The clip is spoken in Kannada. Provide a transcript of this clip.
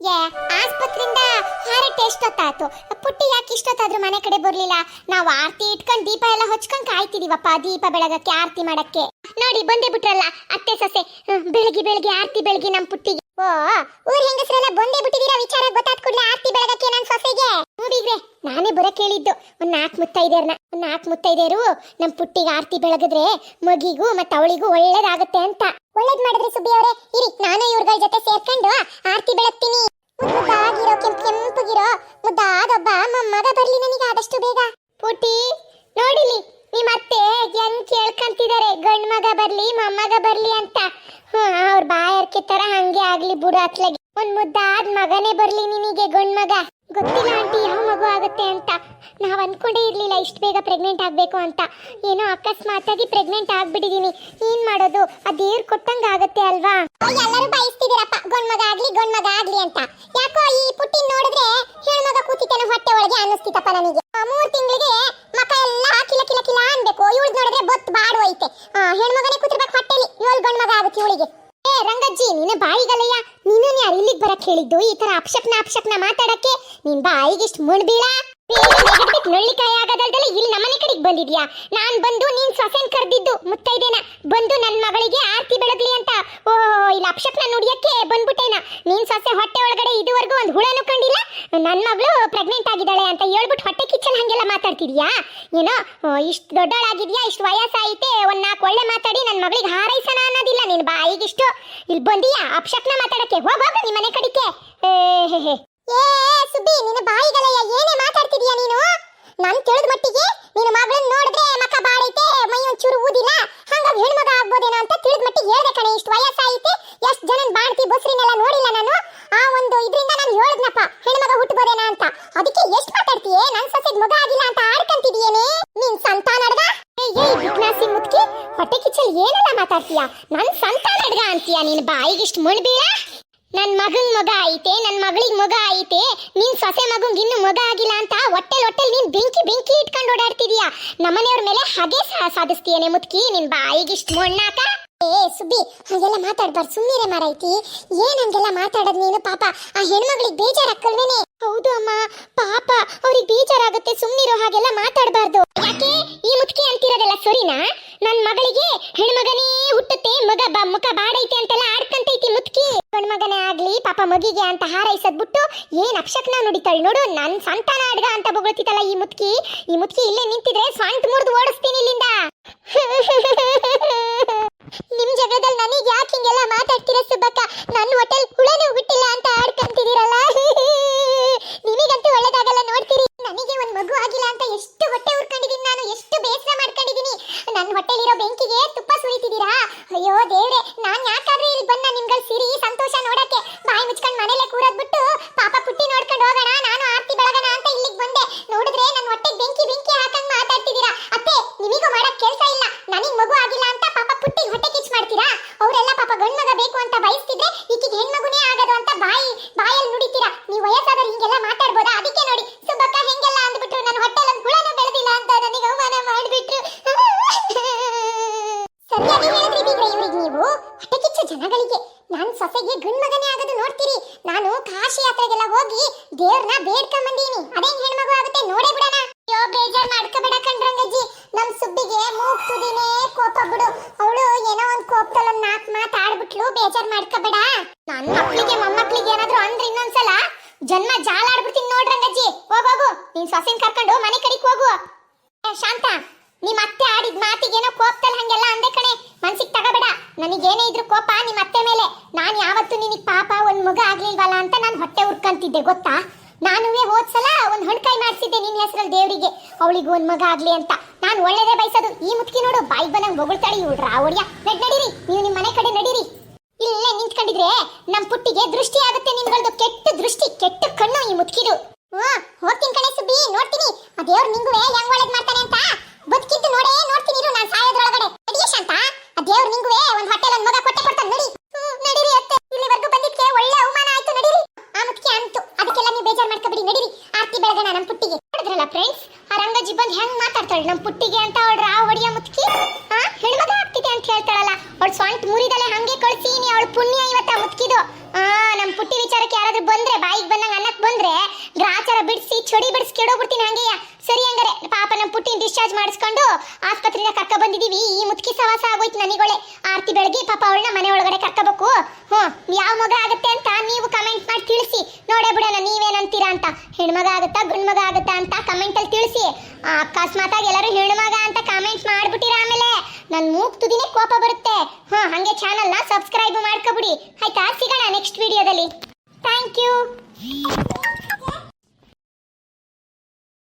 ಏ, ಆಸ್ಪತ್ರೆಯಿಂದ ಹಾರಟ್ ಎಷ್ಟೊತ್ತಾತು ಪುಟ್ಟಿ ಯಾಕೆ ಇಷ್ಟೊತ್ತಾದ್ರೂ ಮನೆ ಕಡೆ ಬರ್ಲಿಲ್ಲ? ನಾವು ಆರತಿ ಇಟ್ಕೊಂಡು ದೀಪ ಎಲ್ಲ ಹೊಚ್ಕೊಂಡ್ ಕಾಯ್ತಿದೀವಪ್ಪ ದೀಪ ಬೆಳಗಕ್ಕೆ, ಆರತಿ ಮಾಡಕ್ಕೆ. ನೋಡಿ, ಬಂದೇ ಬಿಟ್ರಲ್ಲ, ಅತ್ತೆ ಸೊಸೆ ಬೆಳಗ್ಗೆ ಬೆಳಗ್ಗೆ, ಆರತಿ ಬೆಳಗ್ಗೆ ನಮ್ ಪುಟ್ಟಿಗೆ. ಓ ಊರ್ ಹೆಂಗಸರೆಲ್ಲ ಬಂದೇ ಬಿಟ್ಟಿದೀರಾ ವಿಚಾರ ಗೊತ್ತಾದ ಕೂಡಲೇ ಆರತಿ ಬೆಳಗಕ್ಕೆ ನನ್ ಸೊಸೆಗೆ. ನೋಡಿಗ್ರೆ ನಾನೇ ಬರ ಕೇಳಿದ್ದು. ಒಂದ್ ನಾಲ್ಕು ಮುತ್ತೈದೇರ್ನ ಒಂದು ನಾಲ್ಕು ಮುತ್ತೈದೇರು ನಮ್ಮ ಪುಟ್ಟಿಗೆ ಆರತಿ ಬೆಳಗಿದ್ರೆ ಮಗಿಗೂ ಮತ್ತೆ ಅವಳಿಗೂ ಒಳ್ಳೇದಾಗತ್ತೆ ಅಂತ. ಒಳ್ಳೇದ್ ಮಾಡಿದ್ರೆ ಸುಬ್ಬಿ ಅವರೇ, ಇರಿ, ನಾನು ಇವ್ರಗಳ ಜೊತೆ ಸೇರ್ಕೊಂಡು ಆರತಿ ಬೆಳಗ್ತೀನಿ. ಮುದ್ದಾಗಿರೋ, ಕೆಂಪ್, ಕೆಂಪಗಿರೋ, ಮುದ್ದಾದೊಬ್ಬ ಮೊಮ್ಮಗ ಬರ್ಲಿ ನನಗೆ ಆದಷ್ಟು ಬೇಗ. ಪುಟಿ, ನೋಡಿಲಿ ನಿಮ್ಮ ಅತ್ತೆ ಹೆಂಗ್ ಕೇಳ್ಕಂತಿದ್ದಾರೆ? ಗಂಡ್ ಮಗ ಬರ್ಲಿ, ಮೊಮ್ಮಗ ಬರ್ಲಿ ಅಂತ. ತರ ಹಂಗೆ ಆಗ್ಲಿ ಬಿಡು ಅತ್ಲಗೆ. ಒಂದ್ ಮುದ್ದಾದ ಮಗನೇ ಬರ್ಲಿ ನಿನಗೆ, ಗಂಡ್ ಮಗ. ಗೊತ್ತಿಲ್ಲ ಆಂಟಿ ಯಾವ ಮಗು ಆಗುತ್ತೆ ಅಂತ. ನಾವ್ ಅನ್ಕೊಂಡೇ ಇರ್ಲಿಲ್ಲ ಇಷ್ಟು ಬೇಗ ಪ್ರೆಗ್ನೆಂಟ್ ಆಗ್ಬೇಕು ಅಂತ. ಏನೋ ಅಕಸ್ಮಾತಾಗಿ ಪ್ರೆಗ್ನೆಂಟ್ ಆಗ್ಬಿಟ್ಟಿದೀನಿ. ಏನ್ ಮಾಡೋದು? ಆ ದೇವ್ರು ಕೊಟ್ಟಂಗ ಆಗತ್ತೆ ಅಲ್ವಾ? ಎಲ್ಲರೂ ಬಯಸ್ತಿದ್ದೀರಪ್ಪ. ಗಂಡ್ ಮಗ ಆಗ್ಲಿ, ಗಂಡ್ ಮಗ ಆಗ್ಲಿ ಅಂತ. ಯಾಕೋ ಈ ಪುಟ್ಟಿನ್ ನೋಡಿದ್ರೆ ಹೆಣ್ಮಗ ಕೂತಿತನ ಹೊಟ್ಟೆ ಒಳಗೆ ಅನ್ನಿಸ್ತಿತ್ತಪ್ಪ ನನಗೆ. ಮೂರ್ ತಿಂಗಳಿಗೆ ಮಕ ಎಲ್ಲ ಕಿಲ ಕಿಲ ಕಿಲ ಅನ್ಬೇಕು. ಇವಳು ನೋಡಿದ್ರೆ ಬೊತ್ ಬಾಡು ಐತೆ ಹೆಣ್ಮಗನೇ ಕೂತಿರ್ಬೇಕು ಹೊಟ್ಟೆಲಿ. ಏಳು ಗಂಡ್ ಮಗ ಆಗುತ್ತೆ ಇವಳಿಗೆ. ಏ, ರಂಗಜ್ಜಿ ನೀನು ಬಾಯಿಗಲಯ್ಯ ನೀನು ಯಾರು ಇಲ್ಲಿಗೆ ಬರಕ್ ಹೇಳಿದ್ದು? ಈ ತರ ಅಪ್ಶಕ್ನ ಅಪ್ಶಕ್ನ ಮಾತಾಡಕ್ಕೆ ನಿನ್ ಬಾಯಿಗೆ ಇಷ್ಟು ಮುಣ್ಬೀಳ? ನಳ್ಳಿಕಾಯಿ ಆಗದಲ್ದಲ್ಲ ಇಲ್ಲಿ ನಮ್ಮನೆ ಕಡೆಗೆ ಬಂದಿದ್ಯಾ? ನಾನ್ ಬಂದು ನೀನ್ ಸೊಸೆನ್ ಕರೆದಿದ್ದು, ಮುತ್ತೈದೇನ. ಬಂದು ನನ್ ಮಗಳಿಗೆ ಆರ್ತಿ ಬೆಳಗ್ಲಿ ಅಂತ. ಓ, ಇಲ್ಲಿ ಅಪ್ಶಕ್ನ ನುಡಿಯಕ್ಕೆ ಬಂದ್ಬಿಟ್ಟೇನ. ನೀನ್ ಸೊಸೆ ಹೊಟ್ಟೆ ಒಳಗಡೆ ಇದುವರೆಗೂ ಒಂದು ಹುಳನು ಕಂಡಿಲ್ಲ? ನನ್ ಮಗಳು ಪ್ರೆಗ್ನೆಂಟ್ ಆಗಿದ್ದಾಳೆ ಅಂತ ಹೇಳ್ಬಿಟ್ಟು ಕಿಚ್ಚಲ್ ಹಂಗೆಲ್ಲ ಮಾತಾಡ್ತಿದ್ಯಾ ಏನೋ ಇಷ್ಟು ದೊಡ್ಡವಳಾಗಿದ್ಯಾ ಇಷ್ಟು ವಯಸ್ಸಾಯಿತೆ ಒಂದ್ ನಾಲ್ಕು ಒಳ್ಳೆ ಮಾತಾಡಿ ನನ್ನ ಮಗಳಿಗೆ ಹಾರೈಸೋಣ ಅನ್ನೋದಿಲ್ಲ ನಿನ್ ಬಾಯಿಗಿಷ್ಟು ಇಲ್ಲಿ ಬಂದಿಯಾ ಅಪ್ಶಕ್ನ ಮಾತಾಡಕ್ಕೆ ಹೋಗ್ ನಿಮ್ಮ ನಿಮ್ ಮನೆ ಕಡಿಕೆ ಏ ಸುದ್ದಿ ನಿನ್ನ ಬಾಯಿಗಲಯ್ಯ ಏನೇ ಮಾತಾಡ್ತಿದ್ಯಾ ನೀನು ನಾನು ತಿಳಿದ ಮಟ್ಟಿಗೆ ನಿನ್ನ ಮಗಳನ್ನ ನೋಡಿದ್ರೆ ಮಕ್ಕ ಬಾಳೈತೆ ಮೈ ಒಂಚೂರು ಊದಿಲ್ಲ, ಹಂಗಾಗಿ ಹೆಣ್ಮಗ ಆಗ್ಬೋದೇನೋ ಅಂತ ತಿಳಿದ ಮಟ್ಟಿಗೆ ಹೇಳ್ದೆ ಕಣೆ, ಇಷ್ಟು ವಯಸ್ಸಾಯಿತೆ ಎಷ್ಟು ಜನ ಬಾಣ್ತಿ ಬಸ್ರಿನೆಲ್ಲ ನೋಡಿಲ್ಲ ನಾನು, ಆ ಒಂದು ಇದ್ರಿಂದ ನಾನು ಹೇಳಿದ್ನಪ್ಪ, ಹೆಣ್ಮಗ ಹುಟ್ಟಬೋದೇನೋ ಅಂತ. ಅದಕ್ಕೆ ಎಷ್ಟು ಮಾತಾಡ್ತೀಯೇ ನನ್ನ ಸೊಸೆಗ್ ಮಗ ಆಗಿಲ್ಲ ಅಂತ ಆಡ್ಕಂತಿದೀಯೇನೆ? ನಿನ್ ಸಂತಾನ ಅಡ್ಗ? ಏಯ್ ವಿಘ್ನಾಸಿ ಮುತ್ಕಿ ಹೊಟ್ಟೆ ಕಿಚ್ಚಲ್ ಏನೆಲ್ಲ ಮಾತಾಡ್ತೀಯ? ನನ್ ಸಂತಾನ ಅಡ್ಗ ಅಂತೀಯ ನಿನ್ ಬಾಯಿಗಿಷ್ಟು ಮುಳ್ಬೀಳ ನನ್ ಮಗನ್ ಮಗ ಐತೆ, ನನ್ ಮಗಳಿಗೆ ಮಗ ಐತೆ, ನಿನ್ ಸೊಸೆ ಮಗಂಗ್ ಇನ್ನು ಮಗ ಆಗಿಲ್ಲ ಅಂತ ಹೊಟ್ಟೆಲ್ ಹೊಟ್ಟೆಲ್ ನೀನ್ ಬೆಂಕಿ ಬೆಂಕಿ ಇಟ್ಕೊಂಡು ಓಡಾಡ್ತಿದೀಯ ನಮ್ಮನೆಯವ್ರ ಮೇಲೆ ಹಾಗೆ ಸಾಧಿಸ್ತೀಯನೆ ಮುತ್ಕಿ, ನಿನ್ ಬಾಯಿಗಿಷ್ಟು ಮೊಣ್ಣಾಕ? ಏ, ಸುಬ್ಬಿ, ಹಾಗೆಲ್ಲ ಮಾತಾಡ್ಬಾರ್ದು ಸುಮ್ಮನೆ ಮಾರೈತಿ ಏನ್ ಹಂಗೆಲ್ಲ ಮಾತಾಡೋದ್ ನೀನು, ಪಾಪ? ಆ ಹೆಣ್ಮಗಳಿಗೆ ಬೇಜಾರಾಕ್ಕಲ್ವೇನೆ ಹೌದು ಅಮ್ಮ, ಪಾಪ, ಅವ್ರಿಗೆ ಬೇಜಾರಾಗುತ್ತೆ ಸುಮ್ಮನಿರೋ ಹಾಗೆಲ್ಲ ಮಾತಾಡಬಾರ್ದು. ಯಾಕೆ? ಈ ಮುತ್ಕಿ ಅಂತಿರೋದೆಲ್ಲ ಸರಿನಾ? ನನ್ ಮಗಳಿಗೆ ಹೆಣ್ಮಗನೇ ಹುಟ್ಟುತ್ತೆ, ಮಗ ಬ ಮುಖ ಬಾಡೈತೆ ಅಂತೆಲ್ಲ ಆಡ್ಕಂತೈತಿ ಮುತ್ಕಿ ಗಂಡ್ಮಗನೇ ಆಗ್ಲಿ ಪಾಪ ಮಗಿಗೆ ಅಂತ ಹಾರೈಸದ್ ಬಿಟ್ಟು ಏನ್ ಅಪ್ಶಕ್ನ ನುಡಿತಾಳೆ ನೋಡು, ನನ್ ಸಂತಾನ ಅಡ್ಗ ಅಂತ ಬೊಗಳ್ತಿತ್ತಲ್ಲ ಈ ಮುತ್ಕಿ. ಈ ಮುತ್ಕಿ ಇಲ್ಲೇ ನಿಂತಿದ್ರೆ ಸ್ವಂತ ಮುರಿದು ಓಡಿಸ್ತೀನಿ ಇಲ್ಲಿಂದ. ನಿಮ್ ಜಗದಲ್ಲಿ ನನಗೆ ಯಾಕೆ ಹಿಂಗೆಲ್ಲ ಮಾತಾಡ್ತೀರ ಸುಬ್ಬಕ್ಕ? ನನ್ನ ಹೋಟೆಲ್ ಹುಳನೂ ಹುಟ್ಟಿಲ್ಲ ಅಂತ ಆಡ್ಕಂತಿದ್ದೀರಲ್ಲ? ನಿಮಗಂತೂ ಒಳ್ಳೇದಾಗಲ್ಲ ನೋಡ್ತೀರಿ. ನನಗೆ ಒಂದ್ ಮಗು ಆಗಿಲ್ಲ ಅಂತ ಎಷ್ಟು ಹೊಟ್ಟೆ ಉರ್ಕೊಂಡಿದೀನಿ ನಾನು, ಎಷ್ಟು ಬೇಸರ ಮಾಡ್ಕೊಂಡಿದೀನಿ ನನ್ನ ಇರೋ ಬೆಂಕಿಗೆ ತುಪ್ಪ ಸುರಿತಿದ್ದೀರಾ? ಅಯ್ಯೋ ದೇವ್ರೆ, ನಾನ್ ಯಾಕಾದ್ರೆ ಇಲ್ಲಿ ಬಂದ ನಿಮ್ಗಳ ಸಿರಿ ಸಂತೋಷ ನೋಡಕ್ಕೆ ಬಾಯಿ ಮುಚ್ಕೊಂಡ್ ಮನೇಲೆ ಕೂರೋದ್ ಬಿಟ್ಟು ಪಾಪ ಪುಟ್ಟಿ ನೋಡ್ಕೊಂಡು ಹೋಗೋಣ ನಾನು ಆರ್ತಿ ಬೆಳಗಣ ಅಂತ ಇಲ್ಲಿಗೆ ಬಂದೆ ನೋಡಿದ್ರೆ ನನ್ನ ಹೊಟ್ಟೆಗೆ ಬೆಂಕಿ ಬೆಂಕಿ ಹಾಕಂಗ್ ಮಾತಾಡ್ತಿದ್ದೀರಾ ಅತ್ತೆ ನಿಮಿಗೂ ಮಾಡಕ್ ಕೆಲ್ಸ ಇಲ್ಲ ನನಗ್ ಮಗು ಆಗಿಲ್ಲ ಅಂತ ಪಾಪ ಪುಟ್ಟಿ ಹೊಟ್ಟೆ ಕಿಚ್ ಮಾಡ್ತೀರಾ ಅವರೆಲ್ಲ ಪಾಪ ಗಂಡ್ ಮಗ ಬೇಕು ಅಂತ ಬಯಸ್ತಿದ್ರೆ ಈಕಿಗೆ ಹೆಣ್ಮಗುನೇ ಆಗೋದು ಅಂತ ಬಾಯಿ ಬಾಯಲ್ಲಿ ನುಡಿತೀರಾ ನೀವು ವಯಸ್ಸಾದವ್ರು ಹಿಂಗೆಲ್ಲ ಮಾತಾಡ್ಬೋದಾ ಅದಕ್ಕೆ ನೋಡಿ ಸುಬ್ಬಕ್ಕ ಹೆಂಗೆಲ್ಲ ಅಂದ್ಬಿಟ್ರು ನನ್ನ ಹೊಟ್ಟೆಲ್ ಒಂದು ಹುಳನೂ ಬೆಳೆದಿಲ್ಲ ಅಂತ ನನಗೆ ಅವಮಾನ ಮಾಡಿಬಿಟ್ರು ಸರಿಯಾಗಿ ಹೇಳಿದ್ರಿ ಬೀಗ್ರೆ ಇವ್ರಿಗೆ ನೀವು ಜನಗಳಿಗೆ. ನಾನು ಸೊಸೆಗೆ ಗಂಡ್ ಮಗನೇ ಆಗೋದು ನೋಡ್ತೀರಿ. ನಾನು ಕಾಶಿ ಯಾತ್ರೆಗೆಲ್ಲ ಹೋಗಿ ದೇವ್ರನ್ನ ಬೇಡ್ಕೊಂಬಂದೀನಿ ಅದೇ ಹೆಣ್ಮಗು ಆಗುತ್ತೆ ನೋಡೇ ಬಿಡೋಣ. ಅಯ್ಯೋ, ಬೇಜಾರ್ ಮಾಡ್ಕೋಬೇಡ ಕಣ್ರಂಗಜ್ಜಿ. ನಮ್ ಸುಬ್ಬಿಗೆ ಮೂಗ್ ತುದಿನೇ ಕೋಪ ಬಿಡು. ಅವಳು ಏನೋ ಒಂದ್ ಕೋಪದಲ್ಲಿ ಒಂದ್ ನಾಲ್ಕು ಮಾತು ಆಡ್ಬಿಟ್ಲು. ಬೇಜಾರ್ ಮಾಡ್ಕೋಬೇಡ. ನನ್ನ ಮಕ್ಳಿಗೆ, ಮೊಮ್ಮಕ್ಳಿಗೆ ಏನಾದ್ರು ಅಂದ್ರೆ ಇನ್ನೊಂದ್ಸಲ ಜನ್ಮ ಜಾಲ ಆಡ್ಬಿಡ್ತೀನಿ ನೋಡ್ರಂಗಜ್ಜಿ ಹೋಗೋಗು ನೀನ್ ಸೊಸೆನ್ ಕರ್ಕೊಂಡು ಮನೆ ಕಡೆಗೆ ಹೋಗು. ಶಾಂತ, ನಿಮ್ ಅತ್ತೆ ಆಡಿದ ಮಾತಿಗೇನೋ ಕೋಪದಲ್ಲಿ ಹಂಗೆಲ್ಲ ಅಂದೆ ಕಣೆ. ಮನ್ಸಿಗೆ ತಗೋಬೇಡ. ನನಗೇನೇ ಇದ್ರು ಕೋಪ ನಿಮ್ಮ ಅತ್ತೆ ಮೇಲೆ. ನಾನು ಯಾವತ್ತು ನಿನಗೆ ಪಾಪ, ಒಂದು ಮಗ ಆಗ್ಲಿಲ್ವಲ್ಲ ಅಂತ ನಾನು ಹೊಟ್ಟೆ ಉರ್ಕಂತಿದ್ದೆ, ಗೊತ್ತಾ? ನಾನುವೇ ಹೋದ್ಸಲ ಒಂದು ಹಣ್ಕಾಯಿ ಮಾಡಿಸಿದ್ದೆ ನಿನ್ನ ಹೆಸರಲ್ಲಿ ದೇವರಿಗೆ. ಅವಳಿಗೆ ಒಂದು ಮಗ ಆಗಲಿ ಅಂತ. ನಾನು ಒಳ್ಳೇದೇ ಬಯಸೋದು. ಈ ಮುತ್ಕಿ ನೋಡು ಬಾಯಿ ಬಂದಂಗ್ ಬೊಗಳ್ತಾಳೆ ಇವಳು ರಾವಡಿಯ ನಡ್ ನಡೀರಿ, ನೀವು ನಿಮ್ಮ ಮನೆ ಕಡೆ ನಡೀರಿ. ಇಲ್ಲೇ ನಿಂತ್ಕೊಂಡಿದ್ರೆ ನಮ್ಮ ಪುಟ್ಟಿಗೆ ದೃಷ್ಟಿ ಆಗುತ್ತೆ ನಿಮ್ಗಳದ್ದು ಕೆಟ್ಟ ದೃಷ್ಟಿ, ಕೆಟ್ಟ ಕಣ್ಣು ಈ ಮುತ್ಕಿದು ಹೇಳ್ತಾಳೆ ನಮ್ಮ ಪುಟ್ಟಿಗೆ ಅಂತ ಅವಳು ರಾವ್ ಹೊಡಿಯ ಮುತ್ಕಿ. ಹೆಣ್ಮಗ ಆಗ್ತಿದೆ ಅಂತ ಹೇಳ್ತಾಳಲ್ಲ. ಅವಳು ಸ್ವಂತ ಮುರಿದಲೆ ಹಂಗೆ ಕಳ್ಸೀನಿ ಅವಳು ಪುಣ್ಯ ಇವತ್ತ ಮುತ್ತಿದು ಆ ನಮ್ಮ ಪುಟ್ಟಿ ವಿಚಾರಕ್ಕೆ ಯಾರಾದ್ರೂ ಬಂದ್ರೆ, ಬಾಯಿಗೆ ಬಂದಂಗ ಅನ್ನಕ್ ಬಂದ್ರೆ ಗ್ರಾಚಾರ ಬಿಡಿಸಿ, ಚೊಡಿ ಬಿಡಿಸಿ ಕೆಡೋಗ್ಬಿಡ್ತೀನಿ ಹಂಗೆಯ. ಸರಿ ಹಂಗಾರೆ, ಪಾಪ ನಮ್ಮ ಪುಟ್ಟಿನ ಡಿಸ್ಚಾರ್ಜ್ ಮಾಡಿಸ್ಕೊಂಡು ಆಸ್ಪತ್ರೆಯಿಂದ ಕರ್ಕ ಬಂದಿದೀವಿ. ಈ ಮುತ್ಕಿ ಸವಾಸ ಆಗೋಯ್ತು ನನಗೊಳೆ. ಆರ್ತಿ ಬೆಳಗ್ಗೆ ಪಾಪ ಅವಳನ್ನ ಮನೆ ಒಳಗಡೆ ಕರ್ಕೋಬೇಕು. ಹ್ಞೂ ಯಾವ ಮಗ ಆಗತ್ತೆ ಅಂತ ನೀವು ತಿಳಿಸಿ. ನೋಡೇ ಬಿಡೋಣ, ನೀವೇನಂತೀರಾ ಅಂತ. ಹೆಣ್ಮಗ ಆಗುತ್ತಾ ಗುಣ್ಮಗ ಆಗುತ್ತಾ ಅಂತ ಕಮೆಂಟ್ ಅಲ್ಲಿ ತಿಳಿಸಿ. ಅಕಸ್ಮಾತ್ ಆಗಿ ಎಲ್ಲರೂ ಹೆಣ್ಮಗ ಅಂತ ಕಾಮೆಂಟ್ ಮಾಡ್ಬಿಟ್ಟಿರ ಆಮೇಲೆ ನನ್ನ ಮೂಗ್ ತುದಿನೇ ಕೋಪ ಬರುತ್ತೆ. ಹಾ ಹಂಗೆ ಚಾನಲ್ನ ಸಬ್ಸ್ಕ್ರೈಬ್ ಮಾಡ್ಕೊಬಿಡಿ. ಆಯ್ತಾ, ಸಿಗೋಣ ನೆಕ್ಸ್ಟ್ ವಿಡಿಯೋದಲ್ಲಿ ಥ್ಯಾಂಕ್ ಯು